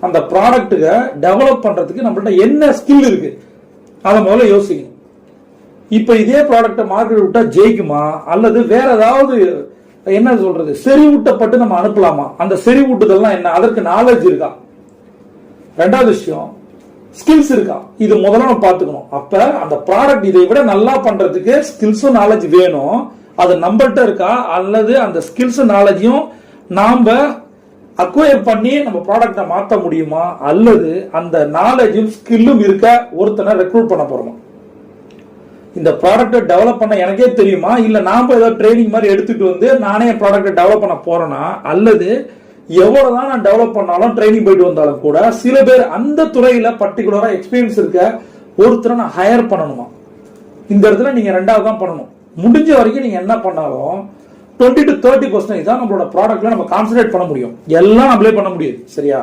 அந்த ப்ராடக்ட்டுக டெவலப் பண்றதுக்கு நம்மள்ட்ட என்ன ஸ்கில் இருக்கு? அதை முதல்ல யோசிக்கணும். இப்போ இதே ப்ராடக்ட்டை மார்க்கெட் விட்டா ஜெயிக்குமா? அல்லது வேற ஏதாவது என்ன சொல்றது செறிவூட்டப்பட்டு நம்ம அனுப்பலாமா? அந்த செறிவூட்டுதல்லாம் என்ன? அதற்கு நாலேஜ் இருக்கா? ரெண்டாவது விஷயம் ஸ்கில்ஸ் இருக்கா? இது முதல்ல நம்ம பார்த்துக்கணும். அப்ப அந்த ப்ராடக்ட் இதை விட நல்லா பண்றதுக்கு ஸ்கில்ஸும் நாலேஜ் வேணும். அது நம்மள்கிட்ட இருக்கா? அல்லது அந்த ஸ்கில்ஸ் நாலேஜையும் நாம அக்வயர் பண்ணி நம்ம ப்ராடக்ட்டை மாத்த முடியுமா? அல்லது அந்த நாலேஜும் ஸ்கில்லும் இருக்க ஒருத்தனை ரெக்ரூட் பண்ண போறோமா? இந்த ப்ராடக்ட்டை டெவலப் பண்ண எனக்கே தெரியுமா? இல்லை நாம ஏதாவது ட்ரைனிங் மாதிரி எடுத்துட்டு வந்து நானே என் ப்ராடக்ட்டை டெவலப் பண்ண போகிறேன்னா அல்லது எவ்வளவுதான் நான் டெவலப் பண்ணாலும் ட்ரைனிங் போயிட்டு வந்தாலும் கூட சில பேர் அந்த துறையில பர்டிகுலரா எக்ஸ்பீரியன்ஸ் இருக்க ஒருத்தரை நான் ஹையர் பண்ணணுமா? இந்த இடத்துல நீங்க ரெண்டாவது தான் பண்ணணும். முடிஞ்ச வரைக்கும் நீங்க என்ன பண்ணாலும் டுவெண்ட்டி டு தேர்ட்டி பர்சன்டேஜ் தான் நம்மளோட ப்ராடக்ட்ல நம்ம கான்சன்ட்ரேட் பண்ண முடியும். எல்லாம் நம்மளே பண்ண முடியாது சரியா?